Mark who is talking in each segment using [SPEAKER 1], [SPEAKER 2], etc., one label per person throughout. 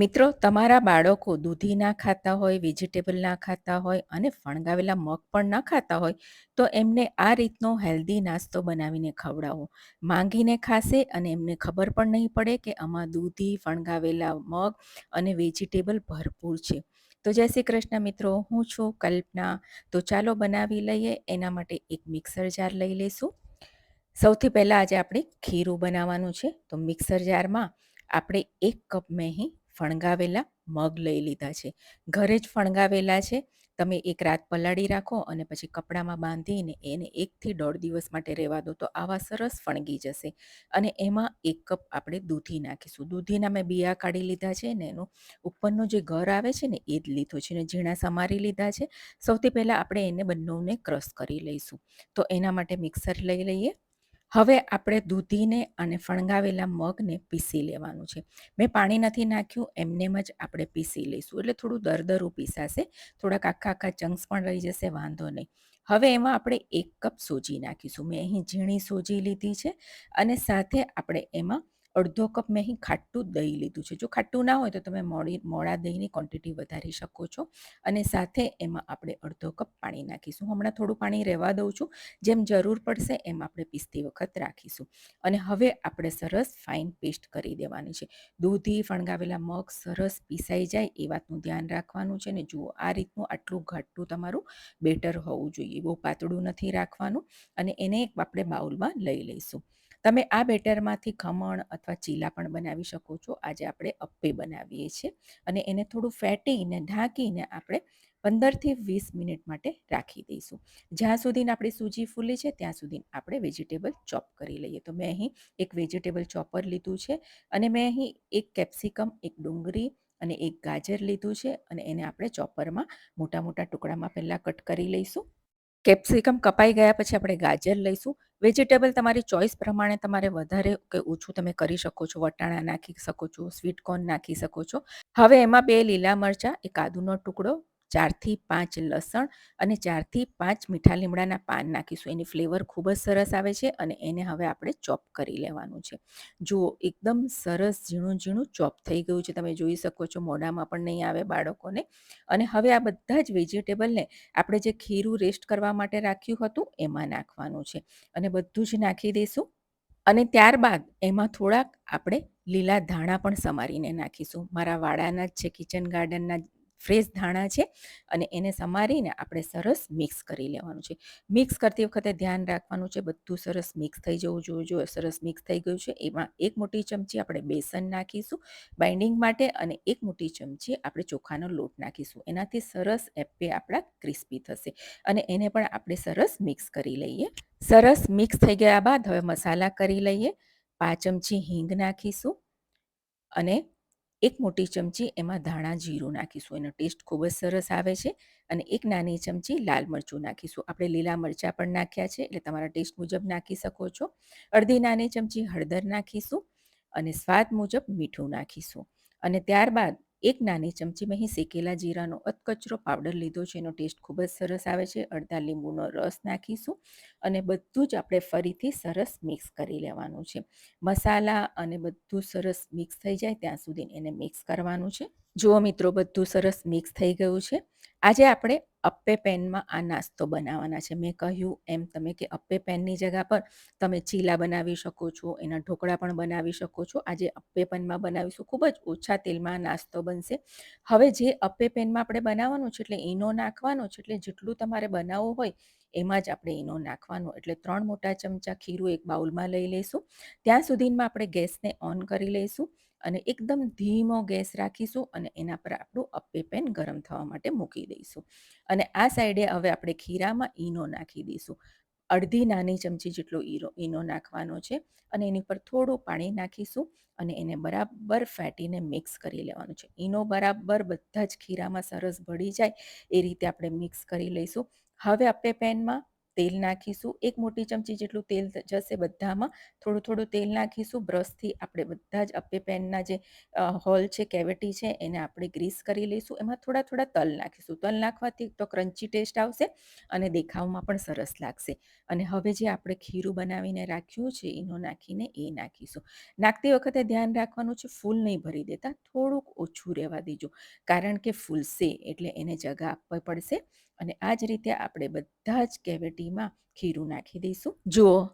[SPEAKER 1] મિત્રો, તમારા બાળકો દૂધી ના ખાતા હોય, વેજીટેબલ ના ખાતા હોય અને ફણગાવેલા મગ પણ ન ખાતા હોય, તો એમને આ રીતનો હેલ્ધી નાસ્તો બનાવીને ખવડાવો. માંગીને ખાશે અને એમને ખબર પણ નહીં પડે કે આમાં દૂધી, ફણગાવેલા મગ અને વેજીટેબલ ભરપૂર છે. તો જય શ્રી કૃષ્ણ મિત્રો, હું છું કલ્પના. તો ચાલો બનાવી લઈએ, એના માટે એક મિક્સર જાર લઈ લઈશું સૌથી પહેલાં આજે આપણે ખીરું બનાવવાનું છે. તો મિક્સર જારમાં આપણે એક કપ મેં અહીં ફણગાવેલા મગ લઈ લીધા છે. ઘરે જ ફણગાવેલા છે. તમે એક રાત પલાળી રાખો અને પછી કપડામાં બાંધીને એને એકથી દોઢ દિવસ માટે રહેવા દો તો આવા સરસ ફણગી જશે. અને એમાં એક કપ આપણે દૂધી નાખીશું. દૂધીના મેં બિયા કાઢી લીધા છે ને એનું ઉપરનો જે ઘર આવે છે ને એ જ લીધો છે ને ઝીણા સમારી લીધા છે. સૌથી પહેલાં આપણે એને બંનેને ક્રશ કરી લઈશું. તો એના માટે મિક્સર લઈ લઈએ. હવે આપણે દૂધીને અને ફણગાવેલા મગને પીસી લેવાનું છે. મેં પાણી નથી નાખ્યું, એમનેમ જ આપણે પીસી લઈશું. એટલે થોડું દરદરું પીસાશે, થોડાક આખા આખા ચંક્સ પણ રહી જશે, વાંધો નહીં. હવે એમાં આપણે એક કપ સોજી નાખીશું. મેં અહીં ઝીણી સોજી લીધી છે અને સાથે આપણે એમાં અડધો કપ મેં અહીં ખાટું દહીં લીધું છે. જો ખાટું ના હોય તો તમે મોડી મોડા દહીંની ક્વોન્ટિટી વધારી શકો છો અને સાથે એમાં આપણે અડધો કપ પાણી નાખીશું. હમણાં થોડું પાણી રહેવા દઉં છું. જેમ જરૂર પડશે એમ આપણે પીસતી વખત રાખીશું. અને હવે આપણે સરસ ફાઇન પેસ્ટ કરી દેવાની છે. દૂધી, ફણગાવેલા મગ સરસ પીસાઈ જાય એ વાતનું ધ્યાન રાખવાનું છે ને જુઓ આ રીતનું આટલું ઘાટું તમારું બેટર હોવું જોઈએ. બહુ પાતળું નથી રાખવાનું અને એને આપણે બાઉલમાં લઈ લઈશું. તમે આ બેટરમાંથી ખમણ અથવા ચીલા પણ બનાવી શકો છો. આજે આપણે અપ્પે બનાવીએ છીએ અને એને થોડું ફેટીને, ઢાંકીને આપણે પંદરથી વીસ મિનિટ માટે રાખી દઈશું. જ્યાં સુધી આપણી સૂજી ફૂલી છે, ત્યાં સુધી આપણે વેજીટેબલ ચોપ કરી લઈએ. તો મેં અહીં એક વેજીટેબલ ચોપર લીધું છે અને મેં અહીં એક કેપ્સિકમ, એક ડુંગળી અને એક ગાજર લીધું છે અને એને આપણે ચોપરમાં મોટા મોટા ટુકડામાં પહેલાં કટ કરી લઈશું. કેપ્સિકમ કપાઈ ગયા પછી આપણે ગાજર લઈશું. વેજીટેબલ તમારી ચોઈસ પ્રમાણે તમારે વધારે કે ઓછું તમે કરી શકો છો. વટાણા નાખી શકો છો, સ્વીટ કોર્ન નાખી શકો છો. હવે એમાં બે લીલા મરચાં, એક આદુનો ટુકડો ચારથી પાંચ લસણ અને ચારથી પાંચ મીઠા લીમડાના પાન નાખીશું. એની ફ્લેવર ખૂબ જ સરસ આવે છે અને એને હવે આપણે ચોપ કરી લેવાનું છે. જુઓ, એકદમ સરસ ઝીણું ઝીણું ચોપ થઈ ગયું છે. તમે જોઈ શકો છો, મોઢામાં પણ નહીં આવે બાળકોને. અને હવે આ બધા જ વેજીટેબલને આપણે જે ખીરું રેસ્ટ કરવા માટે રાખ્યું હતું, એમાં નાખવાનું છે. અને બધું જ નાખી દઈશું. અને ત્યારબાદ એમાં થોડાક આપણે લીલા ધાણા પણ સમારીને નાખીશું. મારા વાડાના જ છે કિચન ગાર્ડનના ફ્રેશ ધાણા છે અને એને સમારીને આપણે સરસ મિક્સ કરી લેવાનું છે. મિક્સ કરતી વખતે ધ્યાન રાખવાનું છે, બધું સરસ મિક્સ થઈ જવું જોઈએ. જો સરસ મિક્સ થઈ ગયું છે, એમાં એક મોટી ચમચી આપણે બેસન નાખીશું બાઇન્ડિંગ માટે અને એક મોટી ચમચી આપણે ચોખાનો લોટ નાખીશું. એનાથી સરસ એપે આપણા ક્રિસ્પી થશે અને એને પણ આપણે સરસ મિક્સ કરી લઈએ. સરસ મિક્સ થઈ ગયા બાદ હવે મસાલા કરી લઈએ. પાંચ ચમચી હિંગ નાખીશું અને એક મોટી ચમચી એમાં ધાણા જીરું નાખીશું. એનો ટેસ્ટ ખૂબ જ સરસ આવે છે અને એક નાની ચમચી લાલ મરચું નાખીશું. આપણે લીલા મરચાં પણ નાખ્યા છે એટલે તમારા ટેસ્ટ મુજબ નાખી શકો છો. અડધી નાની ચમચી હળદર નાખીશું અને સ્વાદ મુજબ મીઠું નાખીશું. અને ત્યારબાદ એક નાની ચમચી મેં અહીં શેકેલા જીરાનો અધકચરો પાવડર લીધો છે. એનો ટેસ્ટ ખૂબ જ સરસ આવે છે. અડધા લીંબુનો રસ નાખીશું અને બધું જ આપણે ફરીથી સરસ મિક્સ કરી લેવાનું છે. મસાલા અને બધું સરસ મિક્સ થઈ જાય ત્યાં સુધી એને મિક્સ કરવાનું છે. જુઓ મિત્રો, બધું સરસ મિક્સ થઈ ગયું છે. આજે આપણે અપ્પે પેનમાં આ નાસ્તો બનાવવાના છે. મેં કહ્યું એમ તમે કે અપ્પે પેનની જગા પર તમે ચીલા બનાવી શકો છો, એના ઢોકળા પણ બનાવી શકો છો. આજે અપ્પે પેનમાં બનાવીશું. ખૂબ જ ઓછા તેલમાં નાસ્તો બનશે. હવે જે અપ્પે પેનમાં આપણે બનાવવાનું છે એટલે ઈનો નાખવાનો છે એટલે જેટલું તમારે બનાવવું હોય એમાં જ આપણે ઈનો નાખવાનો. એટલે ત્રણ મોટા ચમચા ખીરું એક બાઉલમાં લઈ લઈશું. ત્યાં સુધીમાં આપણે ગેસને ઓન કરી લઈશું. અને એકદમ ધીમો ગેસ રાખીશું અને એના પર આપણું અપ્પે પેન ગરમ થવા માટે મૂકી દઈશું. અને આ સાઈડે હવે આપણે ખીરામાં ઈનો નાખી દઈશું. અડધી નાની ચમચી જેટલો ઈરો, ઈનો નાખવાનો છે અને એની પર થોડું પાણી નાખીશું અને એને બરાબર ફેટીને મિક્સ કરી લેવાનું છે. ઈનો બરાબર બધા જ ખીરામાં સરસ ભળી જાય એ રીતે આપણે મિક્સ કરી લઈશું. હવે આપણે પેનમાં તેલ નાખીશું. એક મોટી ચમચી જેટલું તેલ જશે બધામાં. થોડું થોડું તેલ નાખીશું. બ્રશથી આપણે બધા જ અપ્પે પેનના જે હોલ છે, કેવિટી છે, એને આપણે ગ્રીસ કરી લઈશું. એમાં થોડા થોડા તલ નાખીશું. તલ નાખવાથી તો ક્રન્ચી ટેસ્ટ આવશે અને દેખાવમાં પણ સરસ લાગશે. અને હવે જે આપણે ખીરું બનાવીને રાખ્યું છે, એનો નાખીને એ નાખીશું. નાખતી વખતે ધ્યાન રાખવાનું છે, ફૂલ નહીં ભરી દેતા. થોડુંક ઓછું રહેવા દેજો. કારણ કે ફૂલશે એટલે એને જગા આપવી પડશે. અને આ જ રીતે આપણે બધા જ કેવિટીમાં ખીરું નાખી દઈશું. જુઓ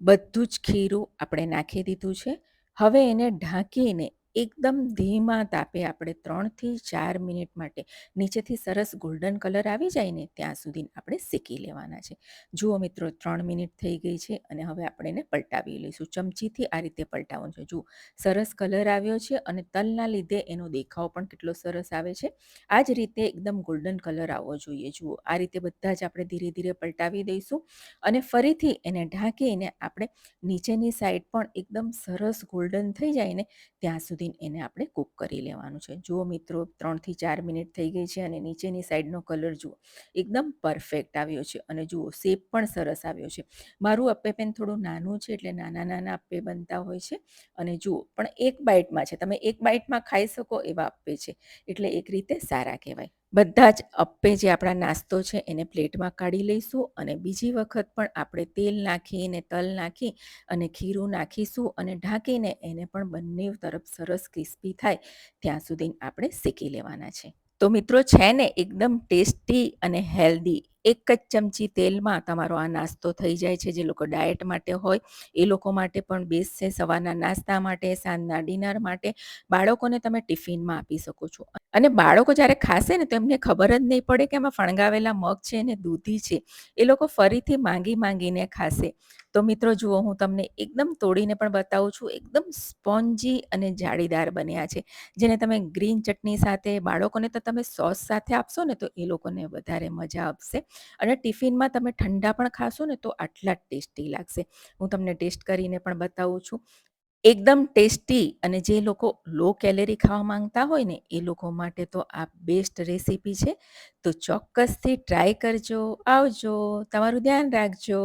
[SPEAKER 1] બધું જ ખીરું આપણે નાખી દીધું છે. હવે એને ઢાંકીને એકદમ ધીમા તાપે આપણે ત્રણથી ચાર મિનિટ માટે નીચેથી સરસ ગોલ્ડન કલર આવી જાય ને ત્યાં સુધી આપણે શેકી લેવાના છે. જુઓ મિત્રો, ત્રણ મિનિટ થઈ ગઈ છે અને હવે આપણે એને પલટાવી લઈશું. ચમચીથી આ રીતે પલટાવવાનું છે. જુઓ, સરસ કલર આવ્યો છે અને તલના લીધે એનો દેખાવ પણ કેટલો સરસ આવે છે. આ જ રીતે એકદમ ગોલ્ડન કલર આવવો જોઈએ. જુઓ, આ રીતે બધા જ આપણે ધીરે ધીરે પલટાવી દઈશું અને ફરીથી એને ઢાંકીને આપણે નીચેની સાઈડ પણ એકદમ સરસ ગોલ્ડન થઈ જાય ને ત્યાં સુધી એને આપણે કૂક કરી લેવાનું છે. જુઓ મિત્રો, ત્રણથી ચાર મિનિટ થઈ ગઈ છે અને નીચેની સાઈડનો કલર જુઓ, એકદમ પરફેક્ટ આવ્યો છે અને જુઓ, શેપ પણ સરસ આવ્યો છે. મારું અપ્પે પેન થોડું નાનું છે એટલે નાના નાના અપ્પે બનતા હોય છે. અને જુઓ, પણ એક બાઇટમાં છે. તમે એક બાઇટમાં ખાઈ શકો એવા અપ્પે છે. એટલે એક રીતે સારા કહેવાય. બધા જ અપ્પે જે આપણા નાસ્તો છે એને પ્લેટમાં કાઢી લઈશું અને બીજી વખત પણ આપણે તેલ નાખીને તલ નાખી અને ખીરું નાખીશું અને ઢાંકીને એને પણ બંને તરફ સરસ ક્રિસ્પી થાય, ત્યાં સુધી આપણે શેકી લેવાના છે. તો મિત્રો છે ને એકદમ ટેસ્ટી અને હેલ્ધી. એક જ ચમચી તેલમાં તમારો આ નાસ્તો થઈ જાય છે. જે લોકો ડાયટ માટે હોય, એ લોકો માટે પણ બેસ્ટ છે. સવારના નાસ્તા માટે, સાંજના ડિનર માટે બાળકોને તમે ટિફિનમાં આપી શકો છો. અને બાળકો જ્યારે ખાશે ને તો એમને ખબર જ નહીં પડે કે એમાં ફણગાવેલા મગ છે ને દૂધી છે. એ લોકો ફરીથી માંગી માંગીને ખાશે. તો મિત્રો જુઓ, હું તમને એકદમ તોડીને પણ બતાવું છું. એકદમ સ્પોન્જી અને જાળીદાર બન્યા છે. જેને તમે ગ્રીન ચટણી સાથે બાળકોને તો તમે સોસ સાથે આપશો ને, તો એ લોકોને વધારે મજા આવશે. અને ટિફિનમાં તમે ઠંડા પણ ખાશો ને, તો આટલા જ ટેસ્ટી લાગશે. હું તમને ટેસ્ટ કરીને પણ બતાવું છું. એકદમ ટેસ્ટી અને જે લોકો લો કેલેરી ખાવા માંગતા હોય ને, એ લોકો માટે તો આ બેસ્ટ રેસીપી છે. તો ચોક્કસથી ટ્રાય કરજો, આવજો. તમારું ધ્યાન રાખજો.